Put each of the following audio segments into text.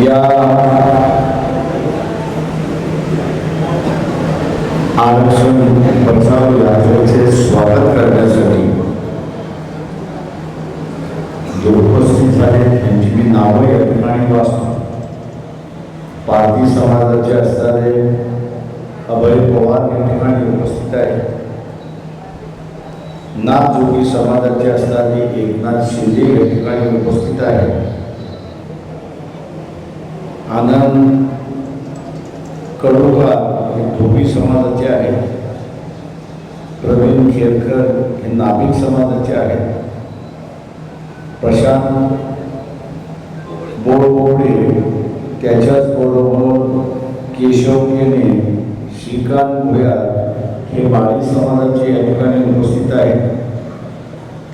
या आरक्षण बचाव यात्रेचे स्वागत करण्यासाठी जे उपस्थित झाले त्यांची मी नावं या ठिकाणी वाचतो. पारधी समाजाचे असणारे अभय पवार या ठिकाणी उपस्थित आहे नाथजोगी समाजाचे असणारे एकनाथ शिंदे या ठिकाणी उपस्थित आहे आनंद कडोबा हे धोबी समाजाचे आहेत. प्रवीण खेरकर हे नाभिक समाजाचे आहेत. प्रशांत बोडबोडे त्याच्याच बरोबर केशव केने श्रीकांत भुयार हे बाळी समाजाचे या ठिकाणी उपस्थित आहेत.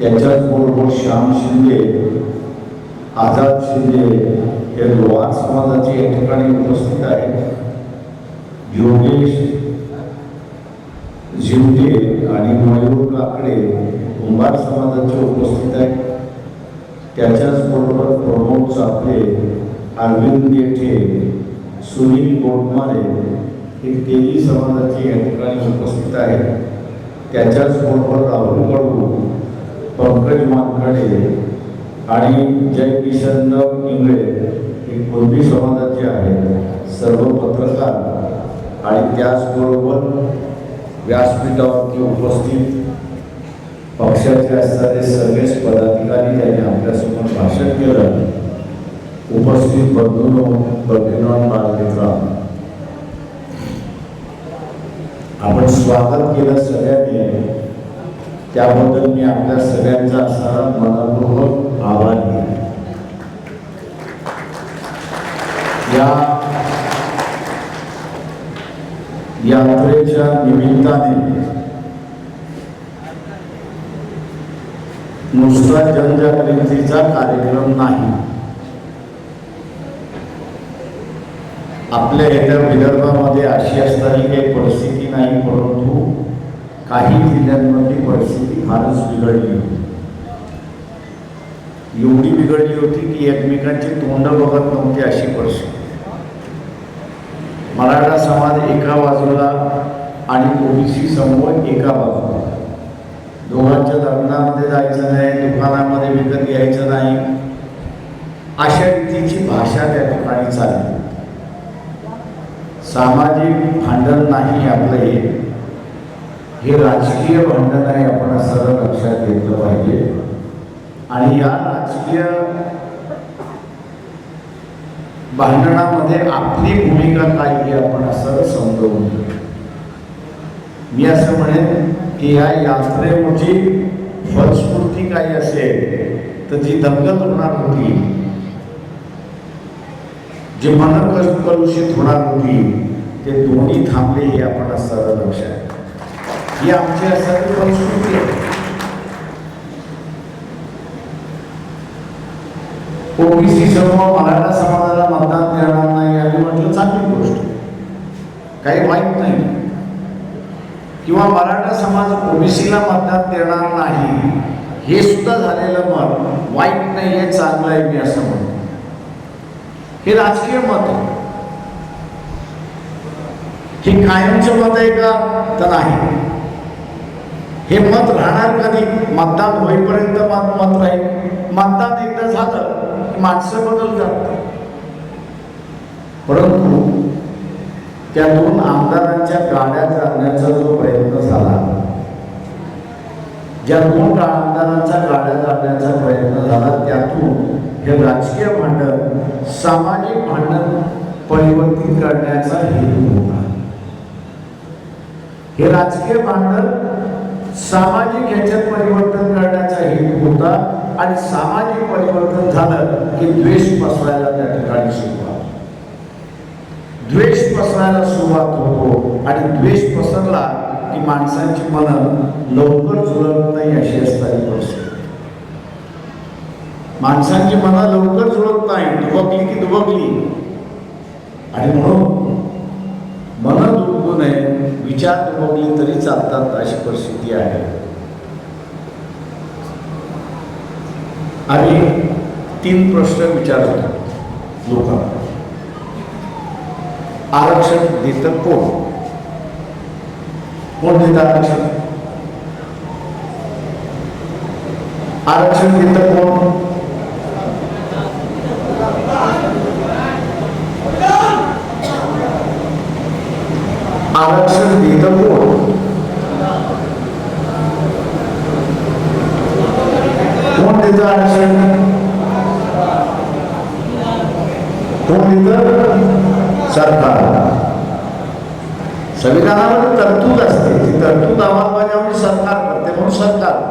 त्याच्याच बरोबर श्याम शिंदे आझाद शिंदे हे लोहार समाजाचे या ठिकाणी उपस्थित आहेत योगेश झिंदे आणि मयूर काकडे कुंभार समाजाचे उपस्थित आहेत. त्याच्याच बरोबर प्रमोद चापले अरविंद येठे सुनील गोडमारे हे तेली समाजाचे या ठिकाणी उपस्थित आहेत. त्याच्याच बरोबर राहुल कडू पंकज मानकडे आणि जय किशन इंगळे हे कुणबी जे आहेत सर्व पत्रकार आणि त्याचबरोबर व्यासपीठावरती उपस्थित पक्षाचे असणारे सगळेच पदाधिकारी त्यांनी आपल्यासमोर भाषण केलं. उपस्थित बंधूंनो भगिनीनो बालमित्र आपण स्वागत केलं सगळ्यांनी. त्याबद्दल मी आपल्या सगळ्यांचा असणारा मनपूर्वक आभारी या यात्रेच्या निमित्ताने नुसता जनजागृतीचा कार्यक्रम नाही. आपल्या येत्या विदर्भामध्ये अशी असणारी काही परिस्थिती नाही परंतु काही जिल्ह्यांमध्ये परिस्थिती फारच बिघडली होती. एवढी बिघडली होती की एकमेकांची तोंड बघत नव्हती अशी परिस्थिती. मराठा समाज एका बाजूला आणि ओबीसी समूह एका बाजूला. दोघांच्या लग्नामध्ये जायचं नाही दुकानामध्ये विकत घ्यायचं नाही. अशा रीतीची भाषा त्या ठिकाणी चालली. सामाजिक भांडण नाही आपलं हे. हे राजकीय भांडण आहे आपण असं लक्षात घेतलं पाहिजे. आणि या राजकीय भांडणामध्ये आपली भूमिका काय ही आपण असं समजवून मी असं म्हणेन की या यात्रेची फलस्फूर्ती काही असेल तर जी दमगत होणार होती जे मन कलुषित होणार होती ते दोन्ही थांबले हे आपण असं लक्षात ही आमची असं फलस्फूर्ती आहे. ओबीसी समूह मराठा समाजाला मतदान देणार नाही आणि म्हटलं चांगली गोष्ट. काही वाईट नाही. किंवा मराठा समाज ओबीसीला मतदान देणार नाही हे सुद्धा झालेलं मत वाईट नाही हे चांगलं आहे मी असं म्हणतो. हे राजकीय मत आहे. हे कायमचं मत आहे का? तर नाही. हे मत राहणार कधी? मतदान होईपर्यंत मत मत राहील. मतदान एकदा झालं माणसं बदलतात परंतु त्या दोन आमदारांच्या गाड्या जाण्याचा जो प्रयत्न झाला ज्या दोन आमदारांच्या गाड्या जाण्याचा प्रयत्न झाला त्यातून हे राजकीय भांडण सामाजिक भांडण परिवर्तित करण्याचा हेतू होता. हे राजकीय भांडण सामाजिक ह्याच्यात परिवर्तन करण्याचा हेतू होता. आणि सामाजिक परिवर्तन झालं की द्वेष पसरायला त्या ठिकाणी सुरुवात. द्वेष पसरायला सुरुवात होतो आणि द्वेष पसरला की माणसांची मन लवकर जुळत नाही अशी असणारी परिस्थिती. माणसांची मन लवकर जुळत नाही दुबकली की दुबकली. आणि म्हणून मन दुबकू नये विचार दुबकली तरी चालतात अशी परिस्थिती आहे. आम्ही तीन प्रश्न विचारतो लोकांना. आरक्षण देतं कोण? कोण देतं आरक्षण? आरक्षण देतं कोण? आरक्षण देतं कोण कोण देतं आरक्षण कोण देतं सरकार संविधानामध्ये तरतूद असते ती तरतूद अंमलबजावणी सरकार करते म्हणून सरकार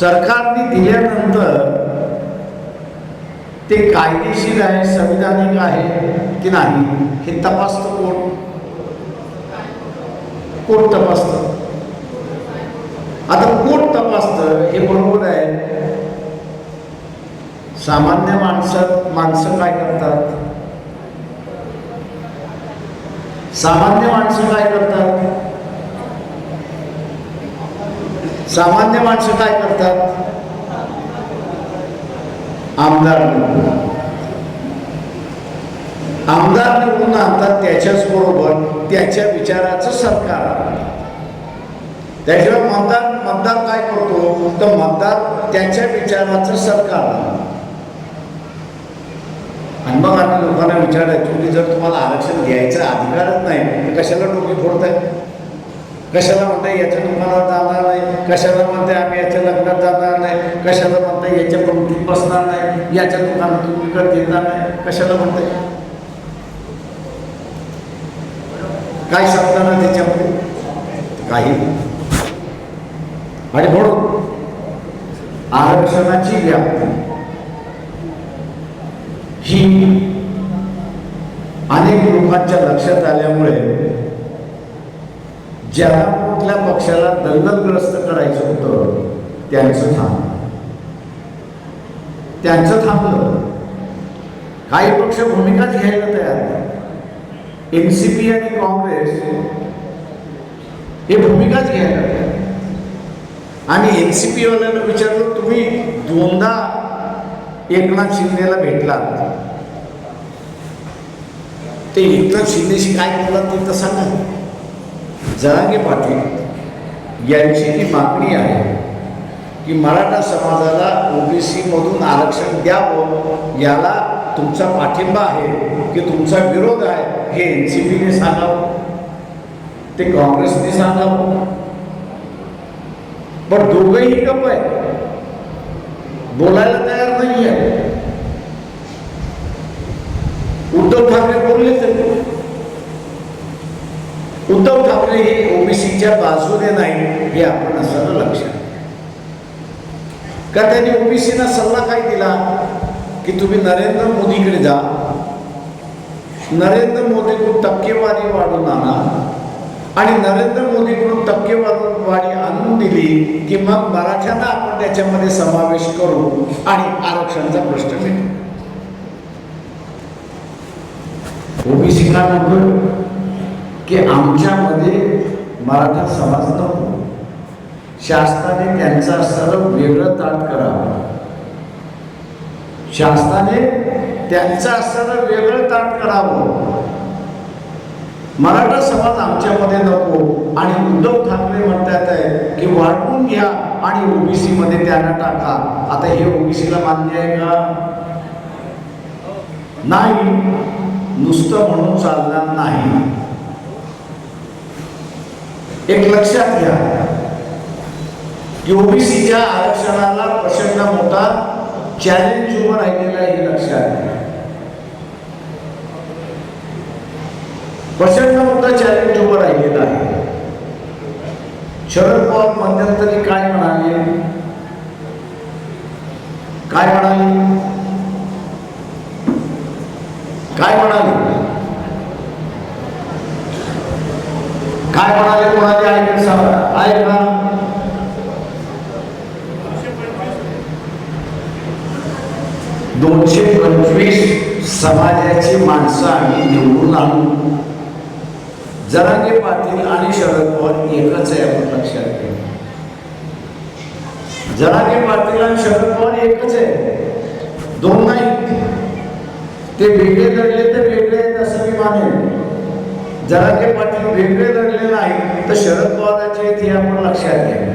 सरकारने दिल्यानंतर ते कायदेशीर आहे संविधानिक आहे की नाही हे तपासतं कोण? कोण तपासतं? आता कोण तपासतं हे बरोबर आहे. सामान्य माणसं माणसं काय करतात? सामान्य माणसं काय करतात? सामान्य माणसं काय करतात? आमदार निवडून आमदार निवडून आणतात त्याच्याच बरोबर त्याच्या विचाराचं सरकार त्याच्यावर मतदार मतदार काय करतो? तर मतदार त्याच्या विचाराचं सरकार आणि मग आम्ही लोकांना विचारायचो की जर तुम्हाला आरक्षण घ्यायचा अधिकारच नाही तर कशाला डोके फोडताय? कशाला म्हणताय याच्या दुकानात जाणार नाही? कशाला म्हणते आम्ही याच्या लग्नात जाणार नाही? कशाला म्हणताय याच्या पंक्तीत बसणार नाही? याच्या दुकानातून विकत घेणार नाही? कशाला म्हणताय? काय सांगताना त्याच्यामध्ये? काही आणि म्हणून आरक्षणाची व्याप्ती ही अनेक लोकांच्या लक्षात आल्यामुळे ज्याला कुठल्या पक्षाला दंगलग्रस्त करायचं होतं त्यांचं थांब. त्यांचं थांबलं. काही पक्ष भूमिकाच घ्यायला तयार एन सी पी आणि काँग्रेस हे भूमिकाच घ्यायला तयार आणि एन सी पी विचारलं तुम्ही दोनदा एकनाथ शिंदेला भेटला ते एकनाथ शिंदेशी काय बोललात ते तसा नाही. जरांगे पाटील यांची ही मागणी आहे की मराठा समाजाला ओबीसी मधून आरक्षण द्यावं याला तुमचा पाठिंबा आहे की तुमचा विरोध आहे हे एन सी पीने सांगावं? ते काँग्रेसने सांगावं? पण दोघंही गप आहे बोलायला तयार नाही आहे उद्धव ठाकरे बोललेच तर. उद्धव ठाकरे हे ओबीसीच्या बाजूने नाही हे आपण असं लक्षात का त्यांनी ओबीसीना सल्ला काय दिला? की तुम्ही नरेंद्र मोदीकडे जा. नरेंद्र मोदीकडून टक्केवारी वाढून आणा. आणि नरेंद्र मोदीकडून टक्केवारी आणून दिली की मग मराठ्यांना आपण त्याच्यामध्ये समावेश करू आणि आरक्षणाचा प्रश्न मिळतो ओबीसीना म्हणून की आमच्यामध्ये मराठा समाज नको. शासनाने त्यांचं सर्व वेगळं ताट करावं. शासनाने त्यांचा सर्व वेगळं ताट करावं. मराठा समाज आमच्यामध्ये नको आणि उद्धव ठाकरे म्हणतात आहे की वाढवून घ्या आणि ओबीसी मध्ये त्यांना टाका. आता हे ओबीसीला मान्य आहे का? नाही. नुसतं म्हणून चालणार नाही. एक लक्षात घ्या. की ओबीसीच्या आरक्षणाला प्रचंड मोठा चॅलेंज उभं राहिलेला आहे हे लक्षात घ्या. प्रचंड मोठा चॅलेंज उभं राहिलेला आहे. शरद पवार मध्यंतरी काय म्हणाले? काय म्हणाले? काय म्हणाले? काय म्हणाले कोणाचे ऐकत सांगा. ऐका दोनशे पंचवीस समाजाची माणसं आम्ही निवडून आणू. जरांगे पाटील आणि शरद पवार एकच आहे आपण लक्षात घ्या जरांगे पाटील आणि शरद पवार एकच आहे. दोन नाही ते वेगळे लढले तर वेगळे आहेत असं मी मानेन. जरांगे पाटील वेगळे लढले नाही तर शरद पवारांचे हे आपण लक्षात घ्या.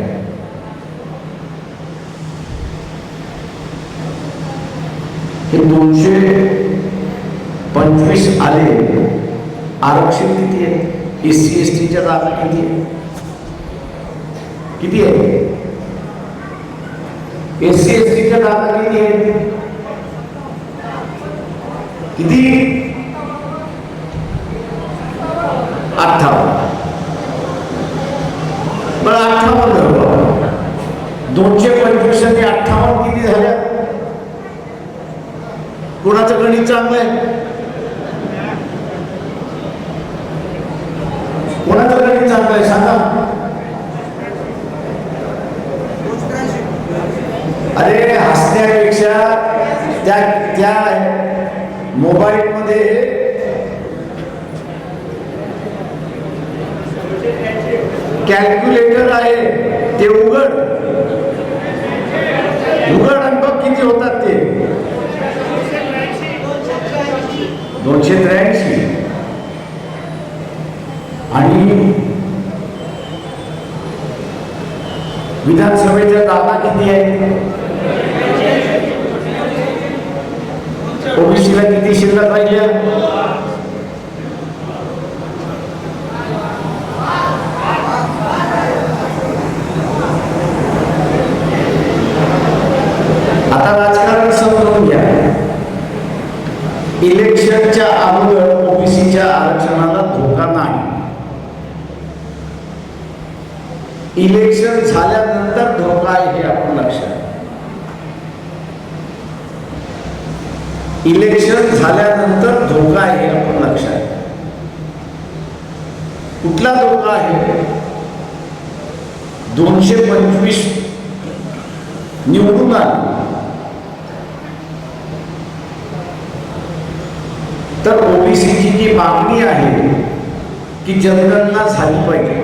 दोनशे पंचवीस आले, आरक्षण किती आहे? एस सी एस टीच्या जागा किती आहे? किती आहे? एस सी एस टीच्या जागा किती आहे? किती? अठ्ठावन्न. बरं अठ्ठावन्न दोनशे पंचवीस आणि अठ्ठावन्न किती झाल्या? कोणाचं गणित चांगलं आहे? कोणाचं गणित चांगलं आहे? सांगा. अरे हसण्यापेक्षा त्या त्या मोबाईलमध्ये कॅल्क्युलेटर आहे. ते उघड. उघड आणि बघ किती होतात ते. दोनशे त्र्याऐंशी. आणि विधानसभेच्या जागा किती आहेत ओबीसीला किती शिल्लक राहिल्या आता राजकारण समजून घ्या इलेक्शनच्या अगोदर ओबीसीच्या आरक्षणाला धोका नाही इलेक्शन झाल्यानंतर धोका आहे हे आपण लक्षात इलेक्शन झाल्यानंतर धोका आहे आपण लक्षात. कुठला धोका आहे? दोनशे पंचवीस निवडून आले. तर ओबीसीची जी मागणी आहे की जनगणना झाली पाहिजे.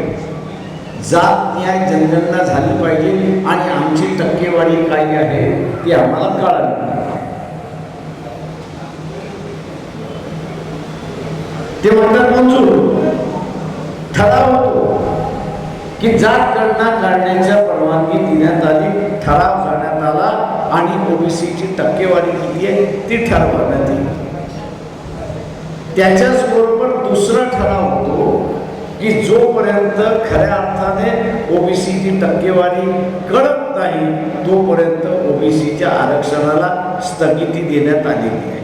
जात न्याय जनगणना झाली पाहिजे आणि आमची टक्केवारी काय आहे ती आम्हाला कळाली ते म्हणतात मंजूर ठराव होतो की जात गणना काढण्याच्या परवानगी देण्यात आली ठराव करण्यात आला आणि ओबीसीची टक्केवारी किती आहे ती ठरवण्यात आली. त्याच्याच बरोबर दुसरा ठराव होतो की जोपर्यंत खऱ्या अर्थाने ओबीसीची टक्केवारी कळत नाही तोपर्यंत ओबीसीच्या आरक्षणाला स्थगिती देण्यात आलेली आहे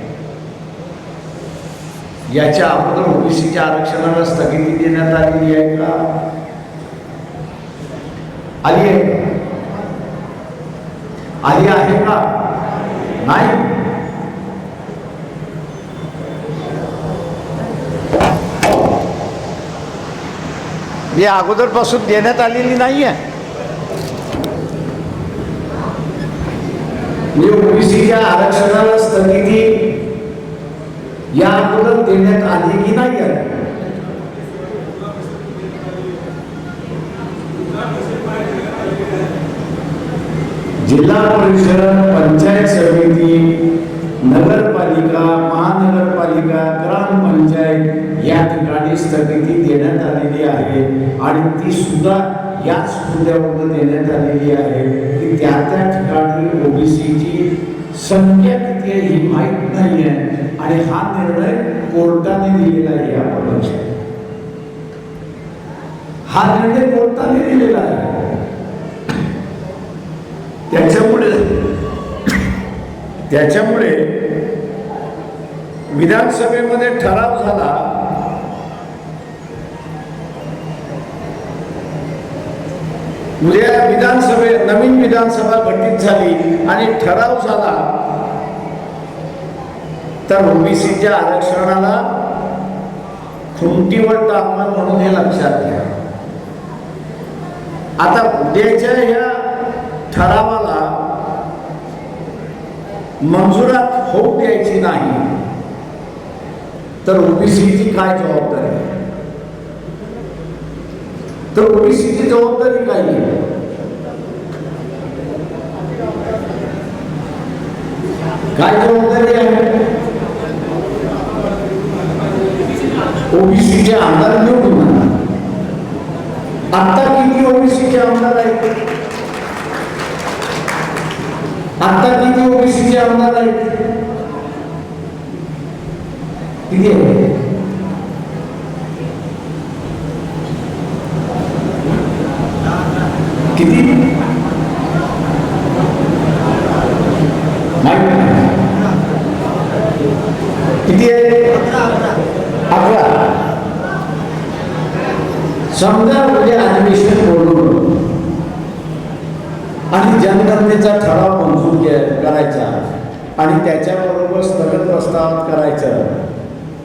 याच्या अगोदर ओबीसीच्या आरक्षणाला स्थगिती देण्यात आलेली आहे का? आली आहे. आली आहे का? नाही. ही अगोदरपासून देण्यात आलेली नाही आहे. म्हणजे ओबीसीच्या आरक्षणाला स्थगिती या अगोदर देण्यात आली की नाही आहे जिल्हा परिषद, पंचायत समिती, नगरपालिका, महानगरपालिका, ग्रामपंचायत या ठिकाणी स्थगिती देण्यात आलेली आहे आणि ती सुद्धा याच देण्यात आलेली आहे की त्या त्या ठिकाणी ओबीसीची संख्या किती आहे ही माहीत नाही आहे आणि हा निर्णय कोर्टाने दिलेला आहे आपण लक्षात हा निर्णय कोर्टाने दिलेला आहे. त्याच्यामुळे त्याच्यामुळे विधानसभेमध्ये ठराव झाला उद्या विधानसभे नवीन विधानसभा घटित झाली आणि ठराव झाला तर ओबीसीच्या आरक्षणाला खुंटीवर टाकणं म्हणून हे लक्षात घ्या. आता उद्याच्या या ठरावाला मंजुरात होऊ द्यायची नाही तर ओबीसीची काय जबाबदारी? आहे? तर ओबीसीची जबाबदारी काय आहे? काय जबाबदारी आहे? ओबीसीचे आमदार निवडून आणा. आता किती ओबीसीचे आमदार आहेत? आता किती ओबीसीचे आमदार आहेत? किती आहेत किती माहीत नाही. किती आहे अकरा समजा म्हणजे अधिवेशन बोलवलं आणि जनगणनेचा ठराव मंजूर के- करायचा. आणि त्याच्याबरोबर स्थगन प्रस्ताव करायचं.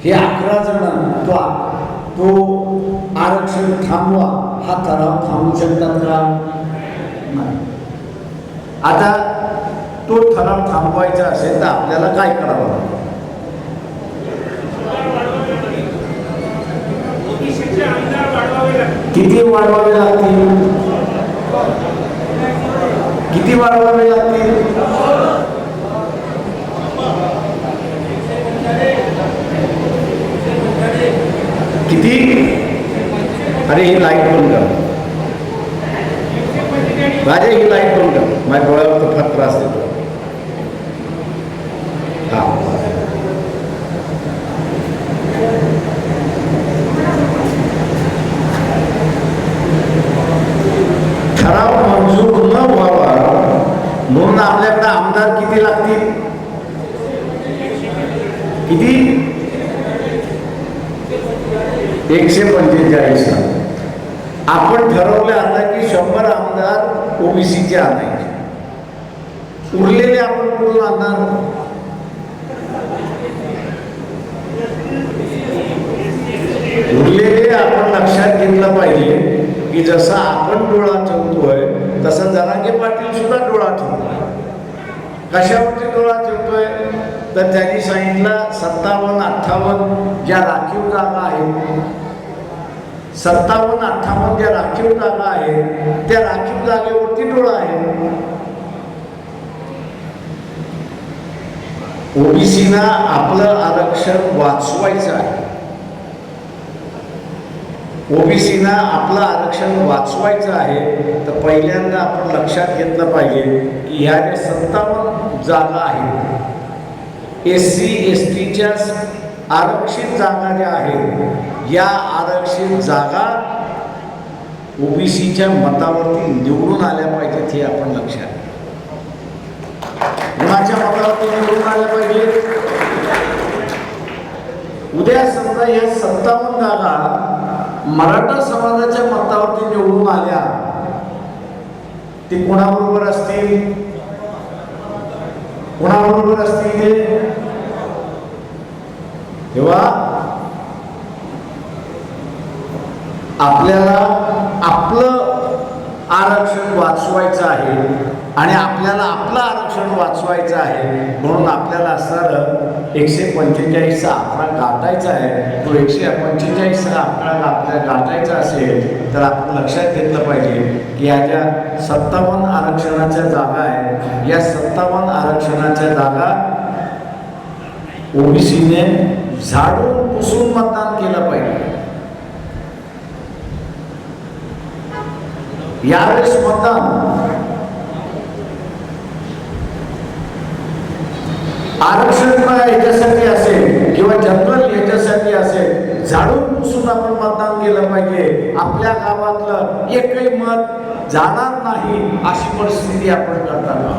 हे अकरा जण तो तो आरक्षण थांबवा. हा ठराव थांबवू शकतात का? नाही. आता तो ठराव थांबवायचा असेल तर आपल्याला काय करावं? किती वाढवावे लागतील? किती वाढवावे लागतील? किती? अरे ही लाइट बंद कर. राजे ही लाइट बंद कर. माझ्या डोळ्यावर तर फार त्रास देतो हा ठराव मंजूर न व्हावा म्हणून आपल्याकडे आमदार किती लागतील किती म्हणजे एकशे आपण ठरवलं आता की शंभर आमदार ओबीसीचे आणायचे. उरलेले आपण कुठून आणणार? उरलेले आपण लक्षात घेतलं पाहिजे की जसा आपण डोळा ठेवतोय तसा जरांगे पाटील सुद्धा डोळा ठेवतोय कशावरती डोळा ठेवतोय तर त्यांनी सांगितलं सत्तावन्न अठ्ठावन्न ज्या राखीव जागा आहेत सत्तावन्न अठ्ठावन्न ज्या राखीव जागा आहेत त्या राखीव जागेवरती डोळा आहे. ओबीसीना आपलं आरक्षण वाचवायचं आहे. ओबीसीना आपलं आरक्षण वाचवायचं आहे तर पहिल्यांदा आपण लक्षात घेतलं पाहिजे की ह्या ज्या सत्तावन्न जागा आहेत एस सी एस टीच्या आरक्षित जागा ज्या आहेत या आरक्षित जागा ओबीसीच्या मतावरती निवडून आल्या पाहिजेत हे आपण लक्षात कुणाच्या मतावरती निवडून आल्या पाहिजेत? उद्या समजा या सत्तावन्न जागा मराठा समाजाच्या मतावरती निवडून आल्या ते कोणाबरोबर असतील? कोणाबरोबर असतील ते? तेव्हा आपल्याला आपलं आरक्षण वाचवायचं आहे आणि आपल्याला आपलं आरक्षण वाचवायचं आहे म्हणून आपल्याला असणारं एकशे पंचेचाळीसचा आकडा गाठायचा आहे. तो एकशे पंचेचाळीसचा आकडा आपल्याला गाठायचा असेल तर आपण लक्षात घेतलं पाहिजे की या ज्या सत्तावन्न आरक्षणाच्या जागा आहेत या सत्तावन्न आरक्षणाच्या जागा ओबीसीने झाडून पुसून मतदान केलं पाहिजे. यावेळेस मतदान आरक्षण याच्यासाठी असेल किंवा जनरल याच्यासाठी असेल झाडून पुसून आपण मतदान केलं पाहिजे. आपल्या गावातलं एकही मत जाणार नाही अशी परिस्थिती आपण करताना.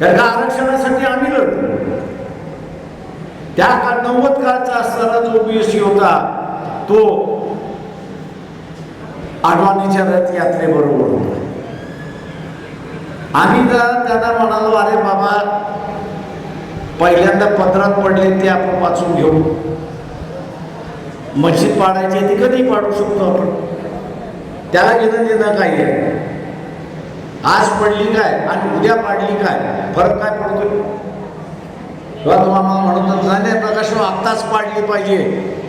कारण आरक्षणासाठी आम्ही लढतो त्या काळ नव्वद काळचा असताना जो बीएससी होता तो आडवाणीच्या रथयात्रेबरोबर होता. आम्ही तर त्यांना म्हणालो अरे बाबा पहिल्यांदा पत्रात पडले ते आपण वाचून घेऊ. मशीद पाडायची ती कधी पाडू शकतो आपण. त्याला घेणं देणं काय आहे. आज पडली काय आणि उद्या पाडली काय? फरक काय पडतोय? किंवा तुम्हाला म्हणत नाही प्रकाश आत्ताच पाडली पाहिजे.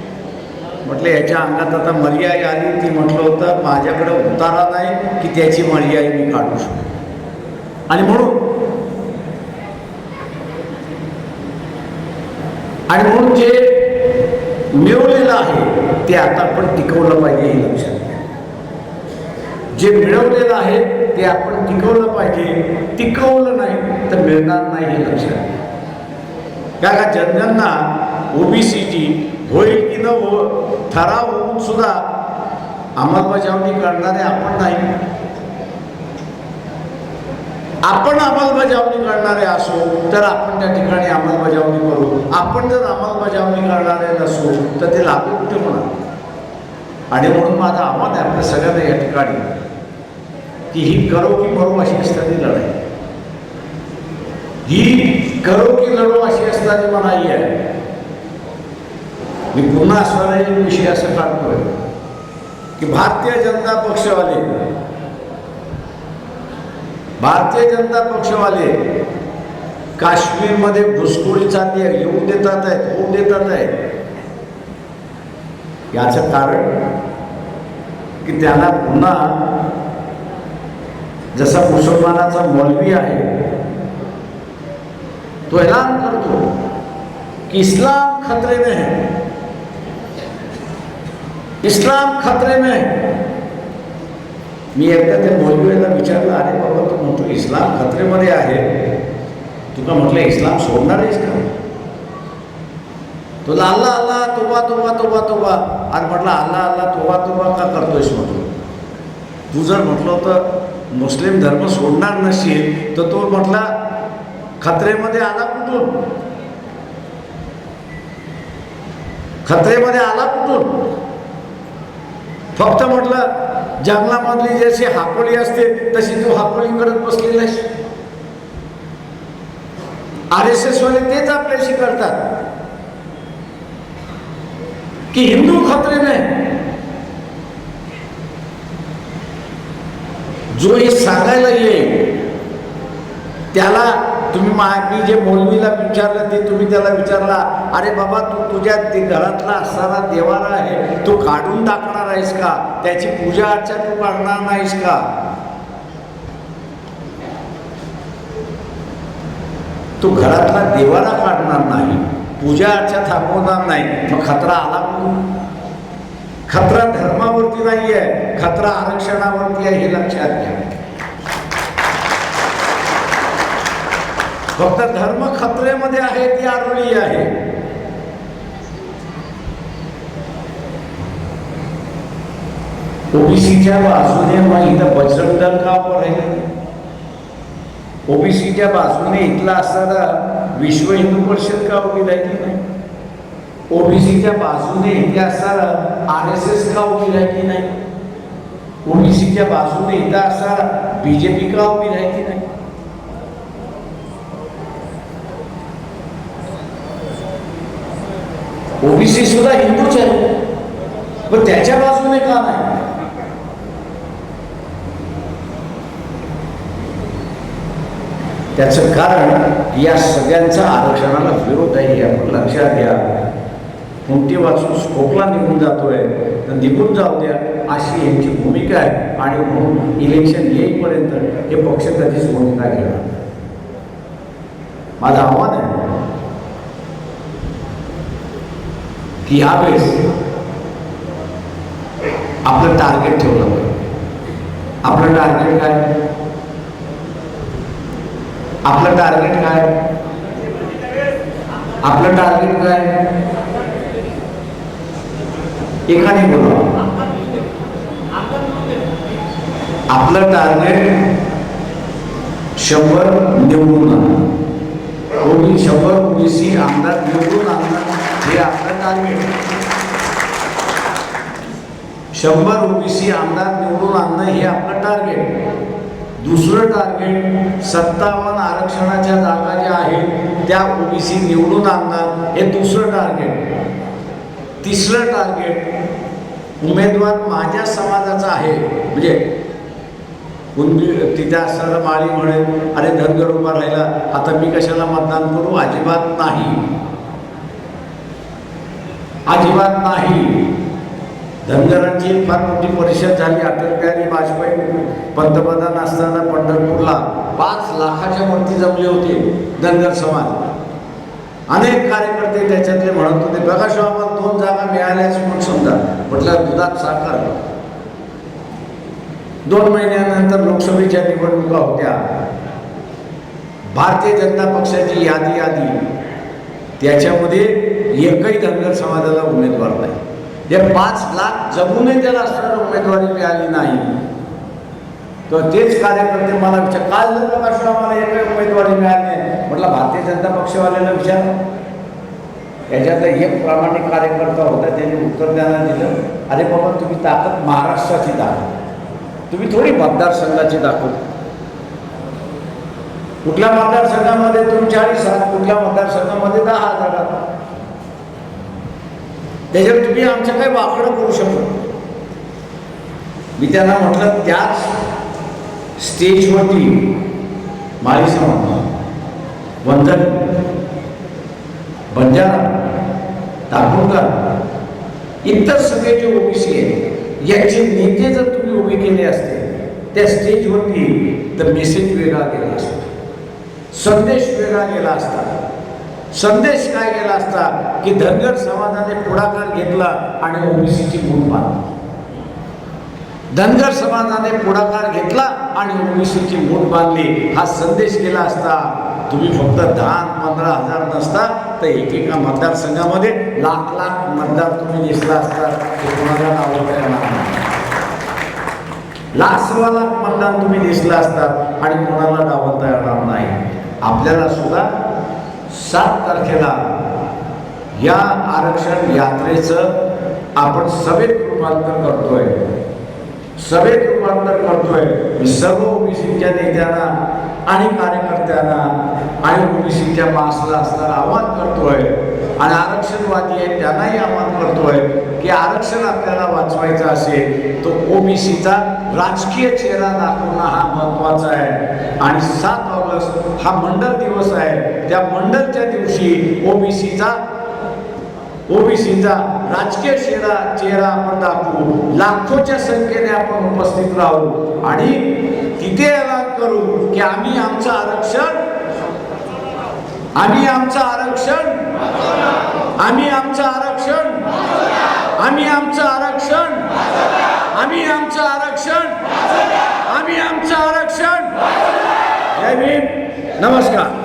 म्हटलं याच्या अंगात आता मर्यादा आली. ती म्हटलं होतं माझ्याकडे उतारा नाही की त्याची मर्यादा मी काढू शकतो. आणि म्हणून आणि म्हणून जे मिळवलेलं आहे ते आता आपण टिकवलं पाहिजे हे लक्षात घ्या. जे मिळवलेलं आहे ते आपण टिकवलं पाहिजे. टिकवलं नाही तर मिळणार नाही हे लक्षात घ्या. का जनगणना ओबीसीची होईल की न हो ठराव होऊन सुद्धा अंमलबजावणी करणारे आपण नाही. आपण अंमलबजावणी करणारे असो तर आपण त्या ठिकाणी अंमलबजावणी करू. आपण जर अंमलबजावणी करणारे नसू तर ते लागू कुठे होणार आणि म्हणून माझं आव्हान आहे आपल्या सगळ्यांना या ठिकाणी की ही करो की मरो अशी असणारी लढाई. ही करो की लढो अशी असणारी मनाई आहे. मी पुन्हा असणारा एक विषय असं काढतोय की भारतीय जनता पक्षवाले भारतीय जनता पक्षवाले काश्मीरमध्ये घुसखोरी चालली आहे येऊ देतात आहेत होऊ देतात आहेत. याचं कारण की त्यांना पुन्हा जसा मुसलमानाचा मौलवी आहे तो ऐलान करतो की इस्लाम खतरे में है इस्लाम खतरे में मी एकदा त्या मौलवीला विचारलं अरे बाबा तू म्हणतो इस्लाम खतरेमध्ये आहे? तुला म्हटलं इस्लाम सोडणार आहेस का? तुला अल्ला अल्ला तोबा तोबा तोबा तोबा. आणि म्हटलं अल्ला अल्ला तोबा तोबा का करतोयस म्हटलं? तू जर म्हटलं तर मुस्लिम धर्म सोडणार नसेल तर तो म्हटला खत्रेमध्ये आला कुठून? खत्रेमध्ये आला कुठून? फक्त म्हटलं जंगलामधली जशी हापोळी असते तशी तू हापोळी करत बसलेला आहेस आर एस एस वाले तेच आपल्याशी करतात. की हिंदू खतरे नाही. जो हे सांगायला येईल त्याला तुम्ही मा मी जे मौलवीला विचारलं ते तुम्ही त्याला विचारला अरे बाबा तू तुझ्या ते घरातला असणारा देवारा आहे तू काढून टाकणार आहेस का? त्याची पूजा अर्चा तू करणार नाहीस का? तू घरातला देवारा काढणार नाही पूजा अर्चा थांबवणार नाही मग खतरा आला कुठून खतरा धर्मावरती नाही आहे खतरा आरक्षणावरती आहे हे लक्षात घ्या. फक्त धर्म खत्रेमध्ये आहे ती आरोळी आहे. ओबीसीच्या बाजूने मग इथं बजरंग दल का उभं ओबीसीच्या बाजूने इथला असणारा विश्व हिंदू परिषद का उभी राहिली नाही? ओबीसीच्या बाजूने इथे असणारा आर एस एस का उभी राहिली नाही? ओबीसीच्या बाजूने इथं असणारा बीजेपी का उभी राहिली नाही? ओबीसी सुद्धा हिंदूच आहे पण त्याच्या बाजूने का नाही? त्याचं कारण या सगळ्यांचा आरक्षणाला विरोध आहे हे आपण लक्षात घ्या. कोणती वाचून स्कोपला निघून जातोय तर निघून जाऊ द्या अशी यांची भूमिका आहे. आणि म्हणून इलेक्शन येईपर्यंत हे पक्ष कधीच भूमिका घेणार माझं आव्हान यावेळेस आपलं टार्गेट ठेवलं पाहिजे आपलं टार्गेट काय आपलं टार्गेट काय आपलं टार्गेट काय बोला। आपलं टार्गेट शंभर निवडून शंभर ओबीसी आणणार हे आपलं शंभर ओबीसी आमदार निवडून आणणं हे आपलं टार्गेट दुसरं टार्गेट सत्तावन्न आरक्षणाच्या जागा ज्या आहेत त्या ओबीसी निवडून आणणार हे दुसरं टार्गेट तिसरं टार्गेट उमेदवार माझ्या समाजाचा आहे. म्हणजे कुणबी तिथे असणारा माळी म्हणेल अरे धनगर उभा राहिला आता मी कशाला मतदान करू? अजिबात नाही. अजिबात नाही. धनगरांची एक फार मोठी परिषद झाली अटल बिहारी वाजपेयी पंतप्रधान असताना पंढरपूरला पाच लाखाच्या वरती जमले होते धनगर समाज. अनेक कार्यकर्ते त्याच्यातले म्हणत होते बघा आम्हाला दोन जागा मिळाल्याच म्हणून समजा म्हटलं दुधात साखर. दोन महिन्यानंतर लोकसभेच्या निवडणुका होत्या. भारतीय जनता पक्षाची यादी आली. त्याच्यामध्ये एकही धनगर समाजाला उमेदवार नाही. ते पाच लाख जगूनही त्याला असणारी उमेदवारी मिळाली नाही तर तेच कार्यकर्ते मला विचार काल जर का मला एकही उमेदवारी मिळाली नाही. म्हटलं भारतीय जनता पक्षवाल्याला विचार. याच्यातला एक प्रामाणिक कार्यकर्ता होता त्याने उत्तर द्यायला दिलं. अरे बाबा तुम्ही ताकद महाराष्ट्राची ताकद तुम्ही थोडी मतदारसंघाची दाखवत कुठल्या मतदारसंघामध्ये तुम्ही चाळीस आहात कुठल्या मतदारसंघामध्ये दहा हजार आहात त्याच्यावर तुम्ही आमचं काही वाकडं करू शकतो? मी त्यांना म्हटलं त्याच स्टेजवरती माळी समाज वंदन. बंजारा दाभोळकर इतर सगळे जे ओबीसी आहेत यांचे नेते जर तुम्ही उभे केले असते त्या स्टेजवरती तर मेसेज वेगळा गेला असता. संदेश वेगळा गेला असता. संदेश काय गेला असता की धनगर समाजाने पुढाकार घेतला आणि ओबीसीची मूळ बांधली धनगर समाजाने पुढाकार घेतला आणि ओबीसीची मूठ बांधली हा संदेश गेला असता तुम्ही फक्त दहा पंधरा हजार नसता तर एकेका मतदारसंघामध्ये लाख लाख मतदार तुम्ही दिसला असता ते कोणाला नाव येणार नाही. लाख सव्वा लाख मतदान तुम्ही दिसला असतात आणि कोणाला डावलता येणार नाही. आपल्याला सुद्धा सात तारखेला या आरक्षण यात्रेचं आपण सभेत रूपांतर करतोय. सभेत रूपांतर करतोय. मी सर्व ओबीसीच्या नेत्यांना आणि कार्यकर्त्यांना आणि ओबीसीच्या मासला असताना आवाहन करतोय. आणि आरक्षणवादी आहेत त्यांनाही आवाहन करतोय. की आरक्षण आपल्याला वाचवायचं असेल तो ओबीसीचा राजकीय चेहरा दाखवणं हा महत्त्वाचा आहे. आणि सात ऑगस्ट हा मंडल दिवस आहे. त्या मंडलच्या दिवशी ओबीसीचा ओबीसीचा राजकीय चेहरा चेहरा आपण दाखवू. लाखोच्या संख्येने आपण उपस्थित राहू. आणि तिथे ऐलान करू की आम्ही आमचं आरक्षण आम्ही आमचं आरक्षण आम्ही आमचं आरक्षण आम्ही आमचं आरक्षण. आम्ही आमचं आरक्षण. आम्ही आमचं आरक्षण. जय भीम. नमस्कार.